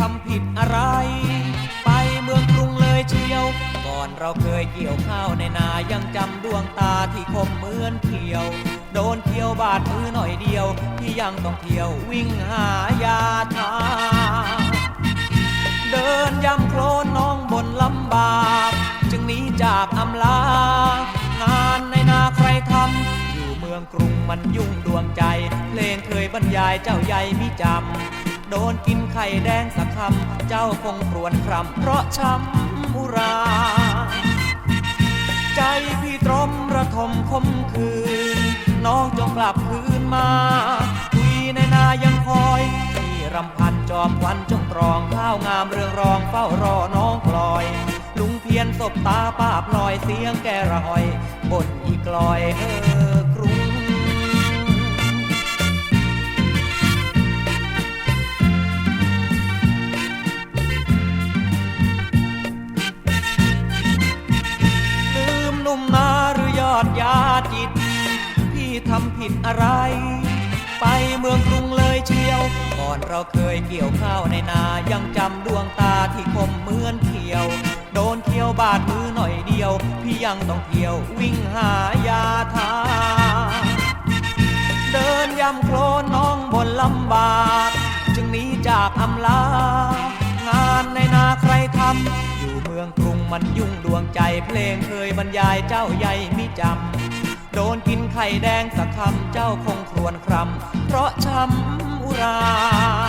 ทำผิดอะไร ไปเมืองกรุงเลยเชียว ก่อนเราเคยเกี่ยวข้าวในนายังจำดวงตาที่คมเหมือนเขียว โดนเที่ยวบาดมือหน่อยเดียว ที่ยังต้องเที่ยววิ่งหายาทา เดินยำโคลนน้องบนลำบากจึงหนีจากอำลา งานในนาใครทำอยู่เมืองกรุงมันยุ่งดวงใจ เพลงเคยบรรยายเจ้าใหญ่มิจำ โดนกินไข่แดงสักคำ เจ้าคงครวญครำเพราะช้ำอุรา ใจพี่ตรมระทมคมคืน น้องจงกลับคืนมาคุยในนายังคอยพี่รำพันจอมควันจงตรองข้าวงามเรืองรองเฝ้ารอน้องกลอย ลุงเพียนศบตาป้าพลอยเสียงแกระหอยบนอีกลอยเอ จิต พี่ทำผิดอะไร ไปเมืองกรุงเลยเชียว ก่อนเราเคยเกี่ยวข้าวในนา ยังจำดวงตาที่คมเหมือนเขียว โดนเที่ยวบาดมือหน่อยเดียว พี่ยังต้องเที่ยววิ่งหายาทา เดินยำโคลนน้องบนลำบากจึงหนีจากอำลา งานในนาใครทำอยู่เมืองกรุงมันยุ่งดวงใจเพลงเคยบรรยายเจ้าใหญ่มิจำ โดนกินไข่แดงสักคำเจ้าคงครวญครำเพราะช้ำอุรา